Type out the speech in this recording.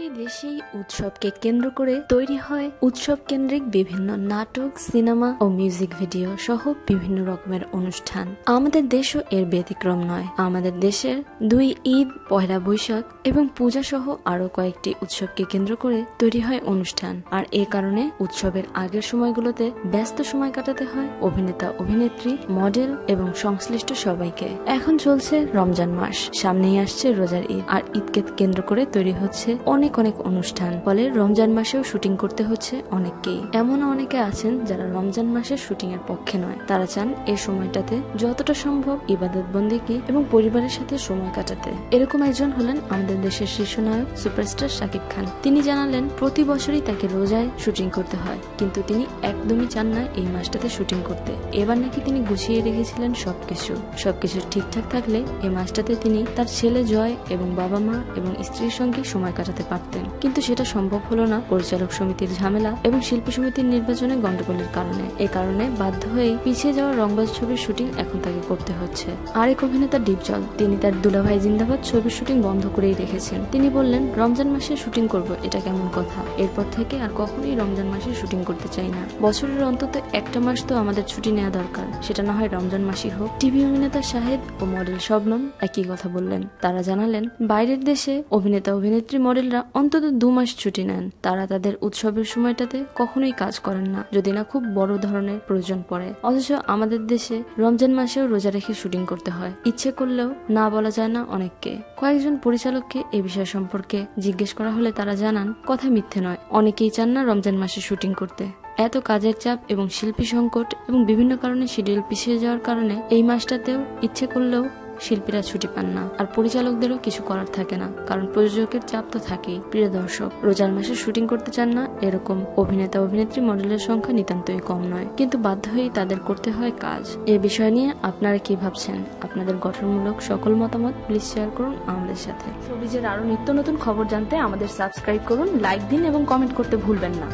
প্রতিটি দেশেই উৎসবকে কেন্দ্র করে তৈরি হয় উৎসব কেন্দ্রিক বিভিন্ন নাটক, সিনেমা ও মিউজিক ভিডিও সহ বিভিন্ন রকমের অনুষ্ঠান। আমাদের দেশও এর ব্যতিক্রম নয়। আমাদের দেশের দুই ঈদ পয়লা বৈশাখ এবং পূজা সহ আরও কয়েকটি উৎসবকে কেন্দ্র করে তৈরি হয় অনুষ্ঠান। আর এ কারণে উৎসবের আগের সময়গুলোতে ব্যস্ত সময় কাটাতে হয় অভিনেতা, অভিনেত্রী, মডেল এবং সংশ্লিষ্ট সবাইকে। এখন চলছে রমজান মাস। সামনেই আসছে রোজার ঈদ। আর ঈদকে কেন্দ্র করে তৈরি হচ্ছে অনেক অনেক অনেক অনুষ্ঠান। ফলে রমজান মাসেও শুটিং করতে হচ্ছে অনেককেই। এমনও অনেকে আছেন যারা রমজান মাসের শুটিং এর পক্ষে নয়। তারা চান এই সময়টাতে যতটা সম্ভব ইবাদত বন্দিকে এবং পরিবারের সাথে সময় কাটাতে। এরকম একজন হলেন আমাদের দেশের শীর্ষ নায়ক সুপারস্টার শাকিব খান। তিনি জানালেন, প্রতি বছরই তাকে রোজায় শুটিং করতে হয়, কিন্তু তিনি একদমই চান না এই মাসটাতে শুটিং করতে। এবার নাকি তিনি গুছিয়ে রেখেছিলেন সবকিছু। সবকিছু ঠিকঠাক থাকলে এই মাসটাতে তিনি তার ছেলে জয় এবং বাবা মা এবং স্ত্রীর সঙ্গে সময় কাটাতে পারতেন। কিন্তু সেটা সম্ভব হলো না পরিচালক সমিতির ঝামেলা এবং শিল্পী সমিতির নির্বাচনে গন্ডগোলের কারণে। এ কারণে বাধ্য হয়েই পিছিয়ে যাওয়া রংবাজ ছবির শুটিং এখন তাকে করতে হচ্ছে। আরেক অভিনেতা ডিপজল, তিনি তার দুলাভাই জিন্দাবাদ ছবির শুটিং বন্ধ করেই রেখেছেন। তিনি বললেন, রমজান মাসে শুটিং করব, এটা কেমন কথা? এরপর থেকে আর কখনোই রমজান মাসে শুটিং করতে চাই না। বছরের অন্তত একটা মাস তো আমাদের ছুটি নেওয়া দরকার। সেটা না হয় রমজান মাসই হোক। টিভি অভিনেতা শাহেদ ও মডেল শবনম একই কথা বললেন। তারা জানালেন, বাইরের দেশে অভিনেতা অভিনেত্রী মডেলরা অন্তত দু মাস ছুটি নেন, তারা তাদের উৎসবের সময়টাতে কখনোই কাজ করেন না, যদি না খুব বড় ধরনের প্রয়োজন পড়ে। অথচ আমাদের দেশে রমজান মাসেও রোজা রেখে শুটিং করতে হয়। ইচ্ছে করলেও না বলা যায় না অনেককে। কয়েকজন পরিচালককে এ বিষয় সম্পর্কে জিজ্ঞেস করা হলে তারা জানান, কথা মিথ্যে নয়। অনেকেই চান না রমজান মাসে শুটিং করতে। এত কাজের চাপ এবং শিল্পী সংকট এবং বিভিন্ন কারণে শিডিউল পিছিয়ে যাওয়ার কারণে এই মাসটাতেও ইচ্ছে করলেও শিল্পীরা ছুটি পান না। আর পরিচালকদেরও কিছু করার থাকে না। কারণ প্রযোজকের চাপ তো থাকেই। প্রিয় দর্শক, রোজার মাসে শুটিং করতে চান না, এরকম অভিনেতা, অভিনেত্রী মডেলের সংখ্যা নিতান্তই কম নয়। কিন্তু বাধ্য হয়েই তাদের করতে হয় কাজ। এ বিষয় নিয়ে আপনারা কি ভাবছেন? আপনাদের গঠনমূলক সকল মতামত প্লিজ শেয়ার করুন আমাদের সাথে। শোবিজের আরও নিত্য নতুন খবর জানতে আমাদের সাবস্ক্রাইব করুন লাইক দিন এবং কমেন্ট করতে ভুলবেন না।